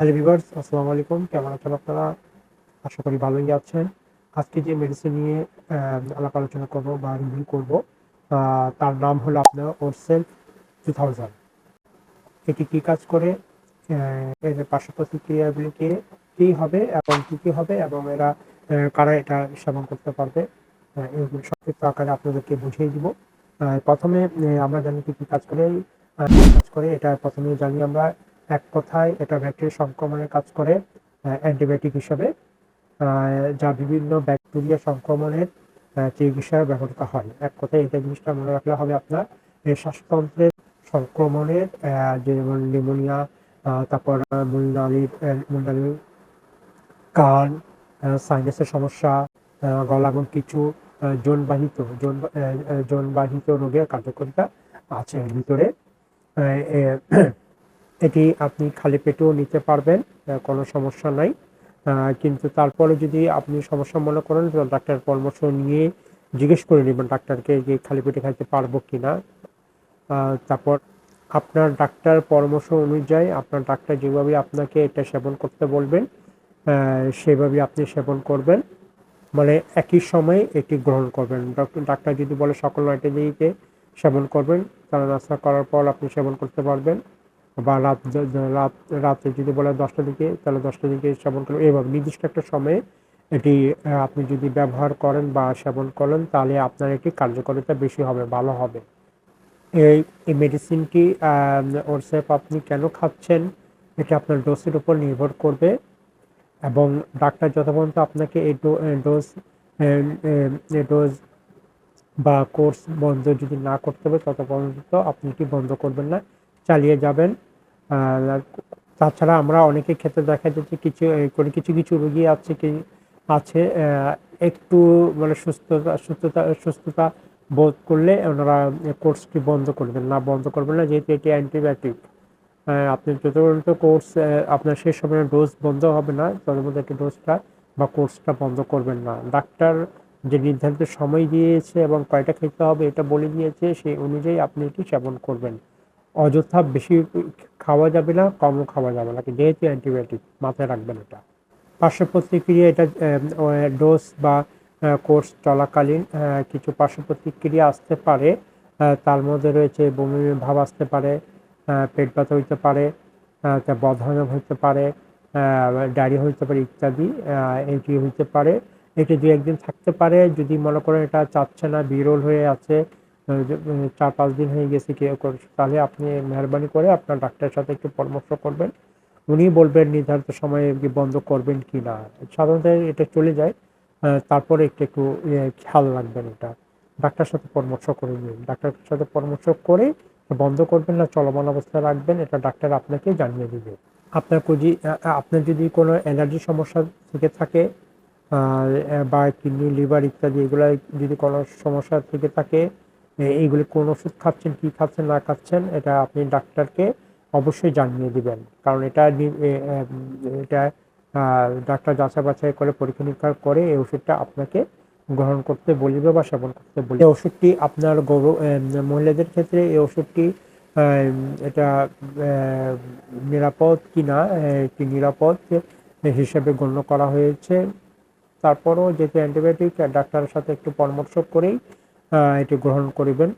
Hello viewers আসসালামু আলাইকুম কেমন আছেন আপনারা? আশা করি ভালোই আছেন। আজকে যে মেডিসিন নিয়ে আলাপ আলোচনা করব বা রিভিউ করব তার নাম হলো আপনার ওরসেল টু থাউজেন্ড এটি কী কাজ করে? এর পার্শ্ব প্রতিক্রিয়াগুলি কি হবে এবং কী কী হবে এবং এরা কারা এটা সেবন করতে পারবে? এইগুলো সংক্ষিপ্ত আকারে আপনাদেরকে বুঝিয়ে দিব। প্রথমে আমরা জানি কি কী কাজ করে কাজ করে, এটা প্রথমে জানি আমরা। এক কথায় এটা ব্যাকটেরিয়া সংক্রমণের কাজ করে অ্যান্টিবায়োটিক হিসেবে যা বিভিন্ন ব্যাকটেরিয়া সংক্রমণের চিকিৎসায় ব্যবহৃত হয়। এক কথায় এটা জিনিসটা মনে রাখলে হবে আপনার শ্বাসতন্ত্রের সংক্রমণের যেমন নিউমোনিয়া তারপর আহ, মূলনালীর কান সাইনাসের সমস্যা গলা এবং কিছু জোনবাহিত জোন জোনবাহিত রোগের কার্যকারিতা আছে ভিতরে। এটি আপনি খালি পেটেও নিতে পারবেন কোনো সমস্যা নাই। কিন্তু তারপরে যদি আপনি সমস্যা মনে করেন, তো ডাক্তার পরামর্শ নিয়ে জিজ্ঞেস করে নেবেন ডাক্তারকে যে খালি পেটে খাইতে পারব কি না তারপর আপনার ডাক্তার পরামর্শ অনুযায়ী আপনার ডাক্তার যেভাবে আপনাকে এটা সেবন করতে বলবেন সেভাবে আপনি সেবন করবেন। মানে একই সময়ে এটি গ্রহণ করবেন। ডাক্তার যদি বলে সকাল নয়টা দিকে সেবন করবেন, তারা নাস্তা করার পর আপনি সেবন করতে পারবেন। বা রাত রাত, রাতে যদি বলে দশটা দিকে, তাহলে দশটা দিকে সেবন করবেন এভাবে নির্দিষ্ট একটা সময়ে এটি আপনি যদি ব্যবহার করেন বা সেবন করেন, তাহলে আপনার এটি কার্যকারিতা বেশি হবে, ভালো হবে। এই এই মেডিসিনটি ওরসেপ আপনি কেন খাচ্ছেন, এটা আপনার ডোজের উপর নির্ভর করবে। এবং ডাক্তার যত পর্যন্ত আপনাকে এই ডোজ ডোজ বা কোর্স বন্ধ যদি না করতে হবে তত পর্যন্ত আপনি এটি বন্ধ করবেন না, চালিয়ে যাবেন। তাছাড়া আমরা অনেকে ক্ষেত্রে দেখা যাচ্ছে কিছু করে কিছু কিছু রোগী আছে কি, আছে একটু মানে সুস্থতা সুস্থতা সুস্থতা বোধ করলে ওনারা কোর্সটি বন্ধ করবেন না, বন্ধ করবেন না, যেহেতু এটি অ্যান্টিবায়োটিক। আপনি যত কোর্স আপনার শেষ সময় ডোজ বন্ধ হবে না তত পর্যন্ত একটি ডোজটা বা কোর্সটা বন্ধ করবেন না। ডাক্তার যে নির্ধারিত সময় দিয়েছে এবং কয়টা খেতে হবে এটা বলে দিয়েছে, সেই অনুযায়ী আপনি এটি সেবন করবেন। অযথা বেশি খাওয়া যাবে না কমও খাওয়া যাবে না। যেহেতু অ্যান্টিবায়োটিক মাথায় রাখবেন এটা। পার্শ্ব প্রতিক্রিয়া এটা ডোজ বা কোর্স চলাকালীন কিছু পার্শ্ব প্রতিক্রিয়া আসতে পারে তার মধ্যে রয়েছে বমি ভাব আসতে পারে পেট ব্যথা হইতে পারে বদহজম হইতে পারে ডায়রিয়া হইতে পারে ইত্যাদি এটি হইতে পারে। এটি দু একদিন থাকতে পারে, যদি মনে করেন এটা চাচ্ছে না, বিরল হয়ে আছে চার পাঁচ দিন হয়ে গেছে কেউ তাহলে আপনি মেহরবানি করে আপনার ডাক্তারের সাথে একটু পরামর্শ করবেন। উনি বলবেন নির্ধারিত সময়ে বন্ধ করবেন কি না। সাধারণত এটা চলে যায় তারপরে একটু একটু খেয়াল রাখবেন এটা। ডাক্তার সাথে পরামর্শ করে নিন। ডাক্তারের সাথে পরামর্শ করে বন্ধ করবেন না, চলমান অবস্থায় রাখবেন, এটা ডাক্তার আপনাকে জানিয়ে দিবে। আপনার যদি আপনার যদি কোনো অ্যালার্জি সমস্যা থেকে থাকে বা কিডনি, লিভার ইত্যাদি, এগুলো যদি কোনো সমস্যা থেকে থাকে এইগুলি কোন ওষুধ খাচ্ছেন, কি খাচ্ছেন, না খাচ্ছেন, এটা আপনি ডাক্তারকে অবশ্যই জানিয়ে দিবেন। কারণ এটা নি- এটা ডাক্তার যাচাই বাছাই করে পরীক্ষা নিরীক্ষা করে এই ওষুধটা আপনাকে গ্রহণ করতে বলিবে বা সেবন করতে বলিবে। এই ওষুধটি আপনার গরু মহিলাদের ক্ষেত্রে এই ওষুধটি এটা নিরাপদ কিনা একটি নিরাপদ হিসেবে গণ্য করা হয়েছে। তারপরও যেহেতু অ্যান্টিবায়োটিক, ডাক্তারের সাথে একটু পরামর্শ করেই এটি গ্রহণ করিবেন,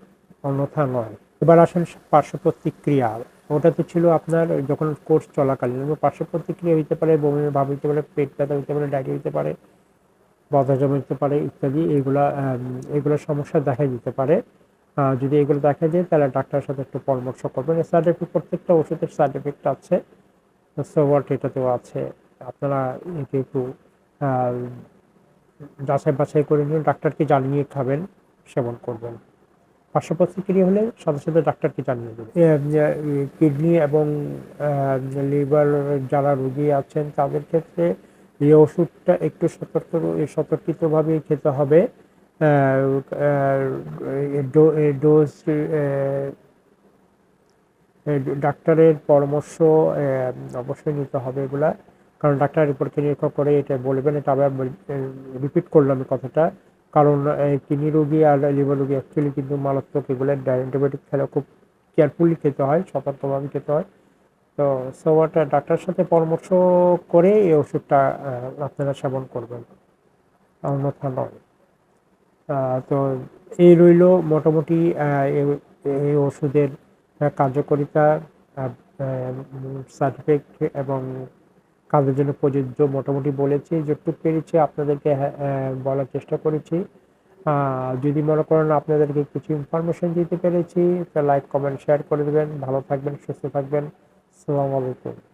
অন্যথা নয়। এবার আসেন পার্শ্ব প্রতিক্রিয়া ওটা তো ছিল আপনার যখন কোর্স চলাকালীন পার্শ্ব প্রতিক্রিয়া হইতে পারে, বমি ভাব হইতে পারে, পেট ব্যথা হইতে পারে, ডায়রিয়া হইতে পারে, বদহজম হইতে পারে ইত্যাদি, এগুলা এগুলো সমস্যা দেখা দিতে পারে। যদি এগুলো দেখা যায়, তাহলে ডাক্তারের সাথে একটু পরামর্শ করবেন। সাইড এফেক্ট প্রত্যেকটা ওষুধের সাইড এফেক্ট আছে। সোয়াট এটাতেও আছে। আপনারা এটি একটু যাচাই বাছাই করে নিয়ে ডাক্তারকে জানিয়ে খাবেন। সেবন করবেন। পার্শ্ব প্রতিক্রিয়া হলে সাথে সাথে ডাক্তারকে জানিয়ে দেবেন কিডনি এবং লিভার যারা রোগী আছেন, তাদের ক্ষেত্রে এই ওষুধটা একটু সতর্ক, সতর্কিতভাবে খেতে হবে। ডোজ ডাক্তারের পরামর্শ অবশ্যই নিতে হবে এগুলা। কারণ ডাক্তার রিপোর্ট নিরীক্ষা করে এটা বলবেন, এটা আবার রিপিট করলাম কথাটা। কারণ কিডনি রোগী আর লিভার রোগী অ্যাকচুয়ালি কিন্তু মারাত্মক এগুলো অ্যান্টিবায়োটিক খেলে খুব কেয়ারফুলি খেতে হয়, সতর্কভাবে খেতে হয়। তো সোয়াট ডাক্তারের সাথে পরামর্শ করে এই ওষুধটা আপনারা সেবন করবেন। অন্যথা নয়। তো এই রইল মোটামুটি এই- ওষুধের কার্যকারিতা সার্টিফিকেট এবং কাজের জন্য প্রযোজ্য মোটামুটি বলেছি যতটুকু পেরেছি আপনাদেরকে বলার চেষ্টা করেছি। যদি মনে করেন আপনাদেরকে কিছু ইনফরমেশন দিতে পেরেছি লাইক কমেন্ট শেয়ার করে দেবেন। ভালো থাকবেন, সুস্থ থাকবেন। সালামালাইকুম